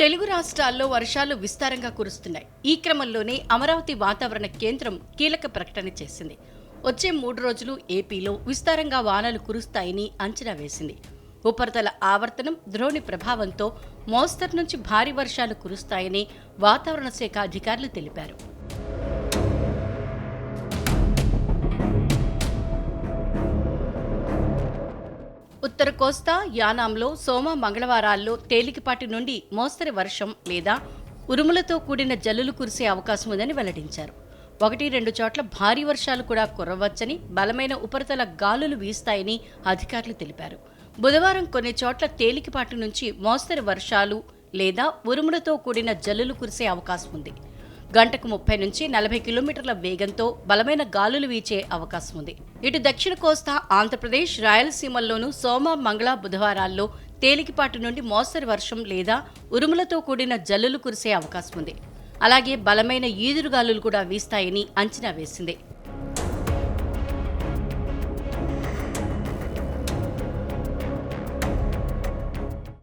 తెలుగు రాష్ట్రాల్లో వర్షాలు విస్తారంగా కురుస్తున్నాయి. ఈ క్రమంలోనే అమరావతి వాతావరణ కేంద్రం కీలక ప్రకటన చేసింది. వచ్చే మూడు రోజులు ఏపీలో విస్తారంగా వానలు కురుస్తాయని అంచనా వేసింది. ఉపరితల ఆవర్తనం ద్రోణి ప్రభావంతో మోస్తరు నుంచి భారీ వర్షాలు కురుస్తాయని వాతావరణ శాఖ అధికారులు తెలిపారు. ఉత్తర కోస్తా యానాంలో సోమ మంగళవారాల్లో తేలికపాటి నుండి మోస్తరి వర్షం లేదా ఉరుములతో కూడిన జల్లులు కురిసే అవకాశం ఉందని వెల్లడించారు. ఒకటి రెండు చోట్ల భారీ వర్షాలు కూడా కురవచ్చని బలమైన ఉపరితల గాలులు వీస్తాయని అధికారులు తెలిపారు. బుధవారం కొన్ని చోట్ల తేలికపాటి నుంచి మోస్తరి వర్షాలు లేదా ఉరుములతో కూడిన జల్లులు కురిసే అవకాశం ఉంది. గంటకు ముప్పై నుంచి నలభై కిలోమీటర్ల వేగంతో బలమైన గాలులు వీచే అవకాశం ఉంది. ఇటు దక్షిణ కోస్తా ఆంధ్రప్రదేశ్ రాయలసీమల్లోనూ సోమ మంగళ బుధవారాల్లో తేలికపాటి నుండి మోస్తరు వర్షం లేదా ఉరుములతో కూడిన జల్లులు కురిసే అవకాశం ఉంది. అలాగే బలమైన ఈదురుగాలులు కూడా వీస్తాయని అంచనా వేసింది.